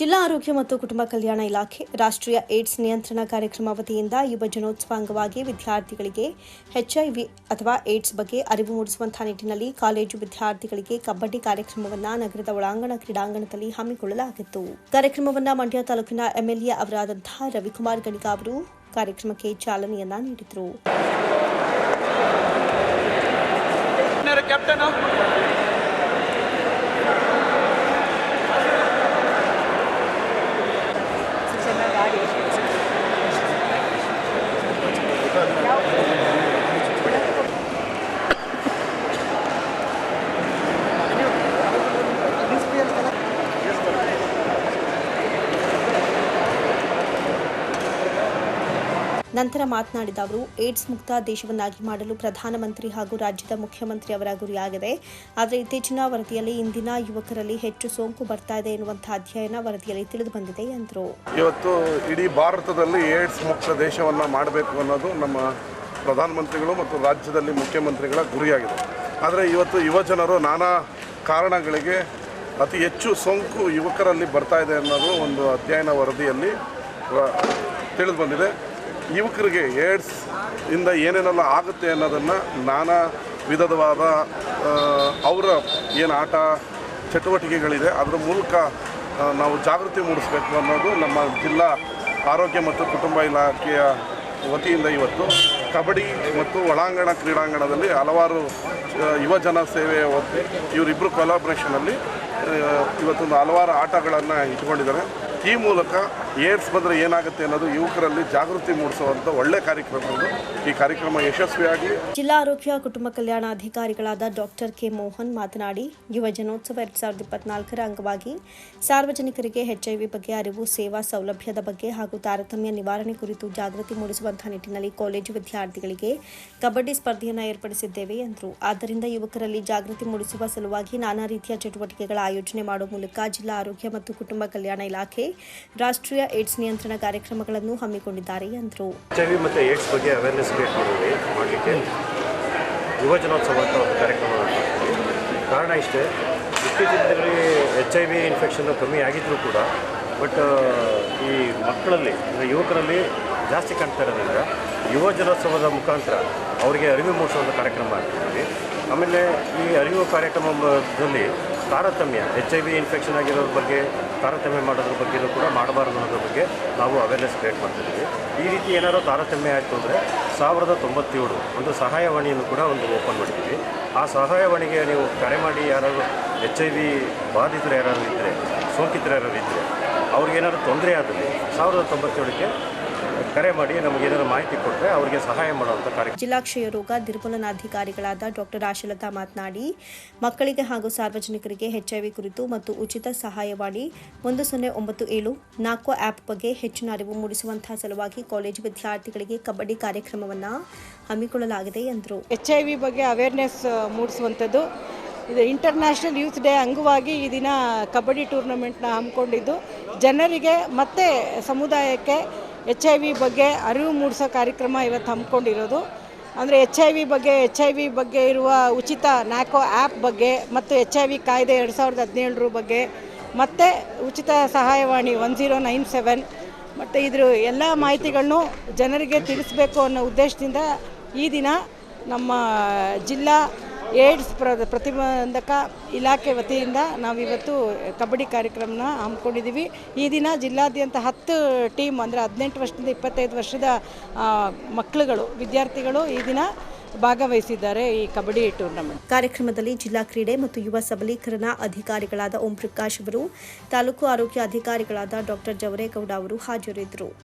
ಜಿಲ್ಲಾ ಆರೋಗ್ಯ ಮತ್ತು ಕುಟುಂಬ ಕಲ್ಯಾಣ ಇಲಾಖೆ ರಾಷ್ಟ್ರೀಯ ಏಡ್ಸ್ ನಿಯಂತ್ರಣ ಕಾರ್ಯಕ್ರಮ ವತಿಯಿಂದ ಯುವ ಜನೋತ್ಸವ ಅಂಗವಾಗಿ ವಿದ್ಯಾರ್ಥಿಗಳಿಗೆ ಎಚ್ಐವಿ ಅಥವಾ ಏಡ್ಸ್ ಬಗ್ಗೆ ಅರಿವು ಮೂಡಿಸುವಂತಹ ನಿಟ್ಟಿನಲ್ಲಿ ಕಾಲೇಜು ವಿದ್ಯಾರ್ಥಿಗಳಿಗೆ ಕಬಡ್ಡಿ ಕಾರ್ಯಕ್ರಮವನ್ನು ನಗರದ ಒಳಾಂಗಣ ಕ್ರೀಡಾಂಗಣದಲ್ಲಿ ಹಮ್ಮಿಕೊಳ್ಳಲಾಗಿತ್ತು. ಕಾರ್ಯಕ್ರಮವನ್ನು ಮಂಡ್ಯ ತಾಲೂಕಿನ ಎಂಎಲ್ಎ ಅವರಾದಂತಹ ರವಿಕುಮಾರ್ ಗಣಿಗ ಅವರು ಕಾರ್ಯಕ್ರಮಕ್ಕೆ ಚಾಲನೆಯನ್ನ ನೀಡಿದರು. ನಂತರ ಮಾತನಾಡಿದ ಅವರು, ಏಡ್ಸ್ ಮುಕ್ತ ದೇಶವನ್ನಾಗಿ ಮಾಡಲು ಪ್ರಧಾನಮಂತ್ರಿ ಹಾಗೂ ರಾಜ್ಯದ ಮುಖ್ಯಮಂತ್ರಿ ಅವರ ಗುರಿಯಾಗಿದೆ. ಆದರೆ ಇತ್ತೀಚಿನ ವರದಿಯಲ್ಲಿ ಇಂದಿನ ಯುವಕರಲ್ಲಿ ಹೆಚ್ಚು ಸೋಂಕು ಬರ್ತಾ ಇದೆ ಎನ್ನುವಂತಹ ಅಧ್ಯಯನ ವರದಿಯಲ್ಲಿ ತಿಳಿದು ಬಂದಿದೆ ಎಂದರು. ಇವತ್ತು ಇಡೀ ಭಾರತದಲ್ಲಿ ಏಡ್ಸ್ ಮುಕ್ತ ದೇಶವನ್ನು ಮಾಡಬೇಕು ಅನ್ನೋದು ನಮ್ಮ ಪ್ರಧಾನಮಂತ್ರಿಗಳು ಮತ್ತು ರಾಜ್ಯದಲ್ಲಿ ಮುಖ್ಯಮಂತ್ರಿಗಳ ಗುರಿಯಾಗಿದೆ. ಆದರೆ ಇವತ್ತು ಯುವಜನರು ನಾನಾ ಕಾರಣಗಳಿಗೆ ಅತಿ ಹೆಚ್ಚು ಸೋಂಕು ಯುವಕರಲ್ಲಿ ಬರ್ತಾ ಇದೆ ಅನ್ನೋದು ಒಂದು ಅಧ್ಯಯನ ವರದಿಯಲ್ಲಿ ತಿಳಿದು ಬಂದಿದೆ. ಯುವಕರಿಗೆ ಏಡ್ಸ್ ಇಂದ ಏನೇನೆಲ್ಲ ಆಗುತ್ತೆ ಅನ್ನೋದನ್ನು ನಾನಾ ವಿಧದವಾದ ಅವರ ಏನು ಆಟ ಚಟುವಟಿಕೆಗಳಿದೆ, ಅದರ ಮೂಲಕ ನಾವು ಜಾಗೃತಿ ಮೂಡಿಸ್ಬೇಕು ಅನ್ನೋದು ನಮ್ಮ ಜಿಲ್ಲಾ ಆರೋಗ್ಯ ಮತ್ತು ಕುಟುಂಬ ಇಲಾಖೆಯ ವತಿಯಿಂದ ಇವತ್ತು. ಕಬಡ್ಡಿ ಮತ್ತು ಒಳಾಂಗಣ ಕ್ರೀಡಾಂಗಣದಲ್ಲಿ ಹಲವಾರು ಯುವಜನ ಸೇವೆಯ ವತಿ ಇವರಿಬ್ಬರು ಕೊಲಾಬ್ರೇಷನಲ್ಲಿ ಇವತ್ತೊಂದು ಹಲವಾರು ಆಟಗಳನ್ನು ಇಟ್ಕೊಂಡಿದ್ದಾರೆ ಈ ಮೂಲಕ ಏಡ್ಸ್ ಏನಾಗುತ್ತೆ ಅನ್ನೋದು ಯುವಕರಲ್ಲಿ ಜಾಗೃತಿ ಮೂಡಿಸುವಂತ ಒಳ್ಳೆ ಕಾರ್ಯಕ್ರಮದು ಈ ಕಾರ್ಯಕ್ರಮ ಯಶಸ್ವಿಯಾಗಿ ಜಿಲ್ಲಾ ಆರೋಗ್ಯ ಕುಟುಂಬ ಕಲ್ಯಾಣ ಅಧಿಕಾರಿಗಳಾದ ಡಾಕ್ಟರ್ ಕೆ ಮೋಹನ್ ಮಾತನಾಡಿ, ಯುವ ಜನೋತ್ಸವ ಎರಡ್ ಸಾವಿರದ ಇಪ್ಪತ್ನಾಲ್ಕರ ಅಂಗವಾಗಿ ಸಾರ್ವಜನಿಕರಿಗೆ ಎಚ್ಐವಿ ಬಗ್ಗೆ ಅರಿವು, ಸೇವಾ ಸೌಲಭ್ಯದ ಬಗ್ಗೆ ಹಾಗೂ ತಾರತಮ್ಯ ನಿವಾರಣೆ ಕುರಿತು ಜಾಗೃತಿ ಮೂಡಿಸುವಂತಹ ನಿಟ್ಟಿನಲ್ಲಿ ಕಾಲೇಜು ವಿದ್ಯಾರ್ಥಿಗಳಿಗೆ ಕಬಡ್ಡಿ ಸ್ಪರ್ಧೆಯನ್ನು ಏರ್ಪಡಿಸಿದ್ದೇವೆ ಎಂದರು. ಆದ್ದರಿಂದ ಯುವಕರಲ್ಲಿ ಜಾಗೃತಿ ಮೂಡಿಸುವ ಸಲುವಾಗಿ ನಾನಾ ರೀತಿಯ ಚಟುವಟಿಕೆಗಳ ಆಯೋಜನೆ ಮಾಡುವ ಮೂಲಕ ಜಿಲ್ಲಾ ಆರೋಗ್ಯ ಮತ್ತು ಕುಟುಂಬ ಕಲ್ಯಾಣ ಇಲಾಖೆ ರಾಷ್ಟ್ರೀಯ ಏಡ್ಸ್ ನಿಯಂತ್ರಣ ಕಾರ್ಯಕ್ರಮಗಳನ್ನು ಹಮ್ಮಿಕೊಂಡಿದ್ದಾರೆ ಎಂದರು ಮತ್ತು ಏಡ್ಸ್ ಬಗ್ಗೆ ಅವೇರ್ನೆಸ್ ಕ್ರಿಯೇಟ್ ಮಾಡಲಿಕ್ಕೆ. ಯುವ ಜನೋತ್ಸವ ಅಂತ ಒಂದು ಕಾರ್ಯಕ್ರಮ ಕಾರಣ ಇಷ್ಟೇ, ಇತ್ತೀಚಿನ ದಿನಗಳಲ್ಲಿ ಎಚ್ ಐ ವಿ ಇನ್ಫೆಕ್ಷನ್ನು ಕಮ್ಮಿ ಆಗಿದ್ದರೂ ಕೂಡ ಬಟ್ ಈ ಮಕ್ಕಳಲ್ಲಿ, ಅಂದರೆ ಯುವಕರಲ್ಲಿ ಜಾಸ್ತಿ ಕಾಣ್ತಾ ಇರೋದ್ರಿಂದ ಯುವ ಜನೋತ್ಸವದ ಮುಖಾಂತರ ಅವರಿಗೆ ಅರಿವು ಮೂಡಿಸುವಂಥ ಕಾರ್ಯಕ್ರಮ ಮಾಡ್ತಿದ್ದೀವಿ ಆಮೇಲೆ ಈ ಅರಿವು ಕಾರ್ಯಕ್ರಮದಲ್ಲಿ ತಾರತಮ್ಯ ಎಚ್ ಐ ವಿ ಇನ್ಫೆಕ್ಷನ್ ಆಗಿರೋದ್ರ ಬಗ್ಗೆ, ತಾರತಮ್ಯ ಮಾಡೋದ್ರ ಬಗ್ಗೆನೂ ಕೂಡ ಮಾಡಬಾರ್ದು ಅನ್ನೋದ್ರ ಬಗ್ಗೆ ನಾವು ಅವೇರ್ನೆಸ್ ಕ್ರಿಯೇಟ್ ಮಾಡ್ತಿದ್ದೀವಿ. ಈ ರೀತಿ ಏನಾದರೂ ತಾರತಮ್ಯ ಆಯಿತು ಅಂದರೆ ಸಾವಿರದ ತೊಂಬತ್ತೇಳು ಒಂದು ಸಹಾಯವಾಣಿಯನ್ನು ಕೂಡ ಒಂದು ಓಪನ್ ಮಾಡಿದ್ದೀವಿ. ಆ ಸಹಾಯವಾಣಿಗೆ ನೀವು ಕರೆ ಮಾಡಿ ಯಾರಾದರೂ ಎಚ್ ಐ ವಿ ಬಾಧಿತರು ಯಾರಾದರೂ ಇದ್ದರೆ ಸೋಂಕಿತರು ಯಾರಾದ್ರು ಇದ್ದರೆ ಅವ್ರಿಗೇನಾದ್ರು ತೊಂದರೆ ಆದಲ್ಲಿ ಸಾವಿರದ ತೊಂಬತ್ತೇಳಕ್ಕೆ ಕರೆ ಮಾಡಿ ನಮಗೆ ಏನಾದ್ರು ಮಾಹಿತಿ ಕೊಟ್ಟರೆ ಅವರಿಗೆ ಸಹಾಯ ಮಾಡುವಂತ ಕಾರ್ಯ ಜಿಲ್ಲಾ ಕ್ಷಯ ರೋಗ ನಿರ್ಮೂಲನಾಧಿಕಾರಿಗಳಾದ ಡಾಕ್ಟರ್ ಆಶಲತಾ ಮಾತನಾಡಿ ಮಕ್ಕಳಿಗೆ ಹಾಗೂ ಸಾರ್ವಜನಿಕರಿಗೆ ಎಚ್ಐವಿ ಕುರಿತು ಮತ್ತು ಉಚಿತ ಸಹಾಯವಾಣಿ ಒಂದು ಸೊನ್ನೆ ಒಂಬತ್ತು ಏಳು ನಾಲ್ಕು ಆ್ಯಪ್ ಬಗ್ಗೆ ಹೆಚ್ಚಿನ ಅರಿವು ಮೂಡಿಸುವಂತಹ ಸಲುವಾಗಿ ಕಾಲೇಜು ವಿದ್ಯಾರ್ಥಿಗಳಿಗೆ ಕಬಡ್ಡಿ ಕಾರ್ಯಕ್ರಮವನ್ನು ಹಮ್ಮಿಕೊಳ್ಳಲಾಗಿದೆ ಎಂದರು. ಎಚ್ ಐ ವಿ ಬಗ್ಗೆ ಅವೇರ್ನೆಸ್ ಮೂಡಿಸುವಂಥದ್ದು. ಇದು ಇಂಟರ್ನ್ಯಾಷನಲ್ ಯೂತ್ ಡೇ ಅಂಗವಾಗಿ ಈ ದಿನ ಕಬಡ್ಡಿ ಟೂರ್ನಮೆಂಟ್ನ ಹಮ್ಮಿಕೊಂಡಿದ್ದು. ಜನರಿಗೆ ಮತ್ತೆ ಸಮುದಾಯಕ್ಕೆ ಎಚ್ ಐ ವಿ ಬಗ್ಗೆ ಅರಿವು ಮೂಡಿಸೋ ಕಾರ್ಯಕ್ರಮ ಇವತ್ತು ಹಮ್ಮಿಕೊಂಡಿರೋದು. ಅಂದರೆ ಎಚ್ ಐ ವಿ ಬಗ್ಗೆ ಎಚ್ ಐ ವಿ ಬಗ್ಗೆ ಇರುವ ಉಚಿತ ನ್ಯಾಕೋ ಆ್ಯಪ್ ಬಗ್ಗೆ ಮತ್ತು ಎಚ್ ಐ ವಿ ಕಾಯ್ದೆ ಎರಡು ಸಾವಿರದ ಹದಿನೇಳರ ಬಗ್ಗೆ ಮತ್ತು ಉಚಿತ ಸಹಾಯವಾಣಿ ಒನ್ ಜೀರೋ ನೈನ್ ಸೆವೆನ್. ಮತ್ತು ಇದ್ರ ಎಲ್ಲ ಮಾಹಿತಿಗಳನ್ನು ಜನರಿಗೆ ತಿಳಿಸ್ಬೇಕು ಅನ್ನೋ ಉದ್ದೇಶದಿಂದ ಈ ದಿನ ನಮ್ಮ ಜಿಲ್ಲಾ ಏಡ್ಸ್ ಪ್ರ, ಪ್ರತಿಬಂಧಕ ಇಲಾಖೆ ವತಿಯಿಂದ ನಾವಿವತ್ತು ಕಬಡ್ಡಿ ಕಾರ್ಯಕ್ರಮನ ಹಮ್ಮಿಕೊಂಡಿದ್ದೀವಿ. ಈ ದಿನ ಜಿಲ್ಲಾದ್ಯಂತ ಹತ್ತು ಟೀಮ್ ಅಂದರೆ ಹದಿನೆಂಟು ವರ್ಷದಿಂದ ಇಪ್ಪತ್ತೈದು ವರ್ಷದ ಮಕ್ಕಳುಗಳು, ವಿದ್ಯಾರ್ಥಿಗಳು ಈ ದಿನ ಭಾಗವಹಿಸಿದ್ದಾರೆ ಈ ಕಬಡ್ಡಿ ಟೂರ್ನಮೆಂಟ್. ಕಾರ್ಯಕ್ರಮದಲ್ಲಿ ಜಿಲ್ಲಾ ಕ್ರೀಡೆ ಮತ್ತು ಯುವ ಸಬಲೀಕರಣ ಅಧಿಕಾರಿಗಳಾದ ಓಂ ಪ್ರಕಾಶ್ ಅವರು, ತಾಲೂಕು ಆರೋಗ್ಯ ಅಧಿಕಾರಿಗಳಾದ ಡಾಕ್ಟರ್ ಜವರೇಗೌಡ ಅವರು ಹಾಜರಿದ್ದರು.